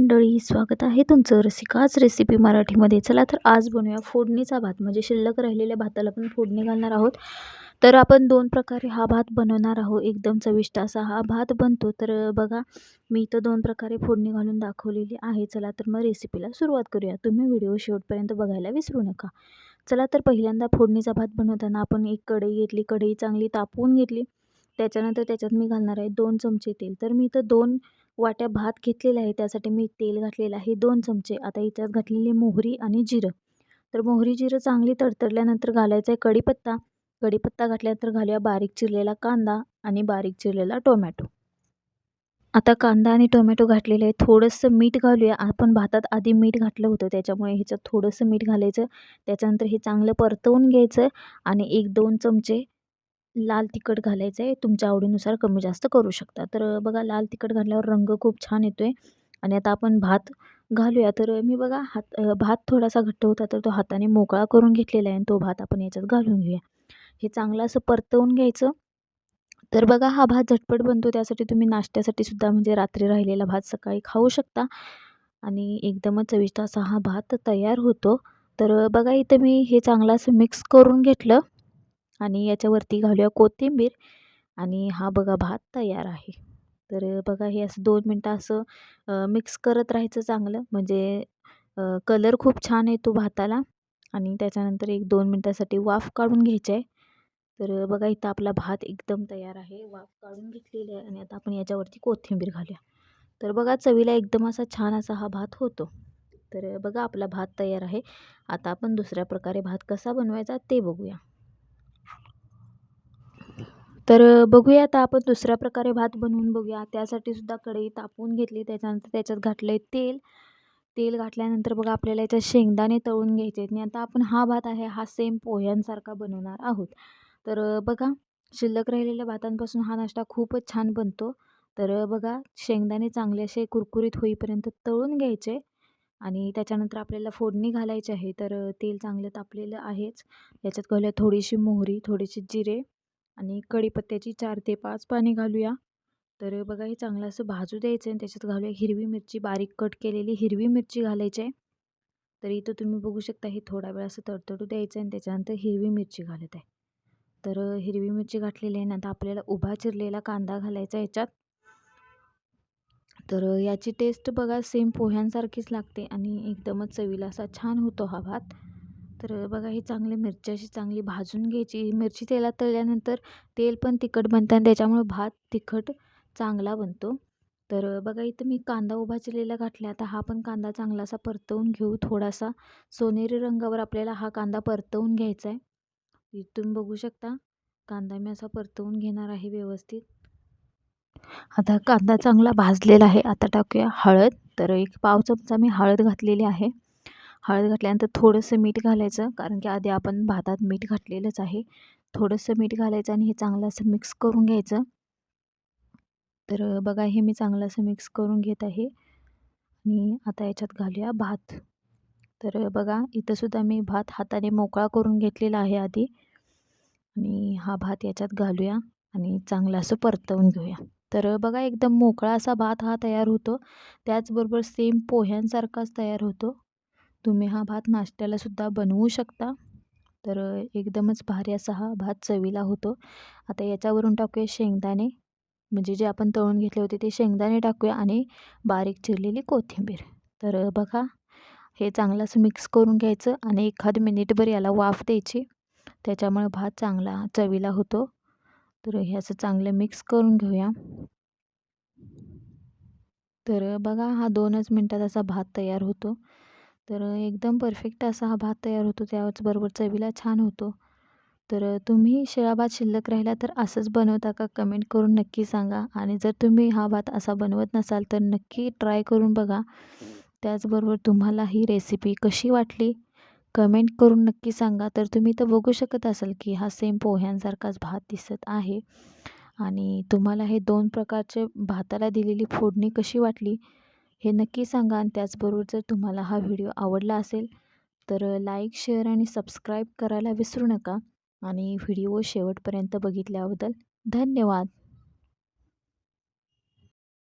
मंडळी स्वागत आहे तुमचं रसिकाच रेसिपी मराठीमध्ये. चला तर आज बनवूया फोडणीचा भात. म्हणजे शिल्लक राहिलेल्या भाताला पण फोडणी घालणार आहोत. तर आपण दोन प्रकारे हा भात बनवणार आहोत. एकदम चविष्ट असा हा भात बनतो. तर बघा मी इथं दोन प्रकारे फोडणी घालून दाखवलेली आहे. चला तर मग रेसिपीला सुरुवात करूया. तुम्ही व्हिडिओ शेवटपर्यंत बघायला विसरू नका. चला तर पहिल्यांदा फोडणीचा भात बनवताना आपण एक कढई घेतली. कढई चांगली तापवून घेतली. त्याच्यानंतर त्याच्यात मी घालणार आहे दोन चमचे तेल. तर मी इथं दोन वाट्या भात घेतलेला आहे त्यासाठी मी तेल घातलेलं आहे दोन चमचे. आता याच्यात घातलेली मोहरी आणि जिरं. तर मोहरी जिरं चांगली तडतडल्यानंतर घालायचं आहे कढीपत्ता. कढीपत्ता घातल्यानंतर घालूया बारीक चिरलेला कांदा आणि बारीक चिरलेला टोमॅटो. आता कांदा आणि टोमॅटो घातलेले आहे थोडंसं मीठ घालूया. आपण भातात आधी मीठ घातलं होतं त्याच्यामुळे ह्याच्यात थोडंसं मीठ घालायचं. त्याच्यानंतर हे चांगलं परतवून घ्यायचं आणि एक दोन चमचे लाल तिखट घालायचं आहे तुमच्या आवडीनुसार कमी जास्त करू शकता. तर बघा लाल तिखट घातल्यावर रंग खूप छान येतो आहे आणि आता आपण भात घालूया. तर मी बघा हात भात थोडासा घट्ट होता तर तो हाताने मोकळा करून घेतलेला आहे आणि तो भात आपण याच्यात घालून घेऊया. हे चांगलं असं परतवून घ्यायचं. तर बघा हा भात झटपट बनतो. त्यासाठी तुम्ही नाश्त्यासाठी सुद्धा म्हणजे रात्री राहिलेला भात सकाळी खाऊ शकता आणि एकदमच चविष्ट असा हा भात तयार होतो. तर बघा इथं मी हे चांगलं असं मिक्स करून घेतलं. आणि याच्यावरती घालूया कोथिंबीर आणि हा बघा भात तयार आहे. तर बघा हे असं दोन मिनटं असं मिक्स करत राहायचं चांगलं. म्हणजे कलर खूप छान येतो भाताला आणि त्याच्यानंतर एक दोन मिनटासाठी वाफ काढून घ्यायची आहे. तर बघा इथं आपला भात एकदम तयार आहे. वाफ काढून घेतलेली आहे आणि आता आपण याच्यावरती कोथिंबीर घालूया. तर बघा चवीला एकदम असा छान असा हा भात होतो. तर बघा आपला भात तयार आहे. आता आपण दुसऱ्या प्रकारे भात कसा बनवायचा ते बघूया. तर बघूया आता आपण दुसऱ्या प्रकारे भात बनवून बघूया. त्यासाठी सुद्धा कढई तापवून घेतली. त्याच्यानंतर त्याच्यात घातलं आहे तेल. तेल घातल्यानंतर बघा आपल्याला याच्यात शेंगदाणे तळून घ्यायचे आहेत. आणि आता आपण हा भात आहे हा सेम पोह्यांसारखा बनवणार आहोत. तर बघा शिल्लक राहिलेल्या भातांपासून हा नाश्ता खूपच छान बनतो. तर बघा शेंगदाणे चांगले असे कुरकुरीत होईपर्यंत तळून घ्यायचे. आणि त्याच्यानंतर आपल्याला फोडणी घालायची आहे. तर तेल चांगलं तापलेलं आहेच. याच्यात घालूया थोडीशी मोहरी थोडीशी जिरे. आणि कढीपत्त्याची चार ते पाच पाने घालूया. तर बघा हे चांगलं असं भाजू द्यायचं आहे आणि त्याच्यात घालूया हिरवी मिरची बारीक कट केलेली हिरवी मिरची घालायची आहे. तर इथं तुम्ही बघू शकता हे थोडा वेळ असं तडतडू द्यायचं आहे आणि त्याच्यानंतर हिरवी मिरची घालत आहे. तर हिरवी मिरची घातलेली आहे ना आता आपल्याला उभा चिरलेला कांदा घालायचा याच्यात. तर याची टेस्ट बघा सेम पोह्यांसारखीच लागते आणि एकदमच चवीला असा छान होतो हा भात. तर बघा ही चांगली मिरची अशी चांगली भाजून घ्यायची. मिरची तेलात तळल्यानंतर तेल पण तिखट बनतं आणि त्याच्यामुळे भात तिखट चांगला बनतो. तर बघा इथं मी कांदा उभा चिरलेला घातला. आता हा पण कांदा चांगला असा परतवून घेऊ थोडासा. सोनेरी रंगावर आपल्याला हा कांदा परतवून घ्यायचा आहे. इथून बघू शकता कांदा मी असा परतवून घेणार आहे व्यवस्थित. आता कांदा चांगला भाजलेला आहे. आता टाकूया हळद. तर एक पाव चमचा मी हळद घातलेली आहे. हळद घातल्यानंतर थोडंसं मीठ घालायचं कारण की आधी आपण भातात मीठ घातलेलंच आहे. थोडंसं मीठ घालायचं आणि हे चांगलं असं मिक्स करून घ्यायचं. तर बघा हे मी चांगलं असं मिक्स करून घेत आहे. आणि आता याच्यात घालूया भात. तर बघा इथंसुद्धा मी भात हाताने मोकळा करून घेतलेला आहे आधी. आणि हा भात याच्यात घालूया आणि चांगला असं परतवून घेऊया. तर बघा एकदम मोकळा असा भात हा तयार होतो. त्याचबरोबर सेम पोह्यांसारखाच तयार होतो. तुम्ही हा भात नाश्त्यालासुद्धा बनवू शकता. तर एकदमच भारी असा हा भात चवीला होतो. आता याच्यावरून टाकूया शेंगदाणे. म्हणजे जे आपण तळून घेतले होते ते शेंगदाणे टाकूया आणि बारीक चिरलेली कोथिंबीर. तर बघा हे चांगलं असं मिक्स करून घ्यायचं आणि एखाद मिनिटभर याला वाफ द्यायची. त्याच्यामुळे भात चांगला चवीला होतो. तर हे असं चांगलं मिक्स करून घेऊया. तर बघा हा दोनच मिनटात असा भात तयार होतो. तर एकदम परफेक्ट असा हा भात तयार होतो. त्याचबरोबर चवीला छान होतो. तर तुम्ही शिळा भात शिल्लक राहिला तर असंच बनवता का? कमेंट करून नक्की सांगा. आणि जर तुम्ही हा भात असा बनवत नसाल तर नक्की ट्राय करून बघा. त्याचबरोबर तुम्हाला ही रेसिपी कशी वाटली? कमेंट करून नक्की सांगा. तर तुम्ही तर बघू शकत असाल की हा सेम पोह्यांसारखाच भात दिसत आहे. आणि तुम्हाला हे दोन प्रकारचे भाताला दिलेली फोडणी कशी वाटली? हे नक्की सांगा आणि त्याचबरोबर जर तुम्हाला हा व्हिडिओ आवडला असेल तर लाईक शेअर आणि सबस्क्राईब करायला विसरू नका आणि व्हिडिओ शेवटपर्यंत बघितल्याबद्दल धन्यवाद.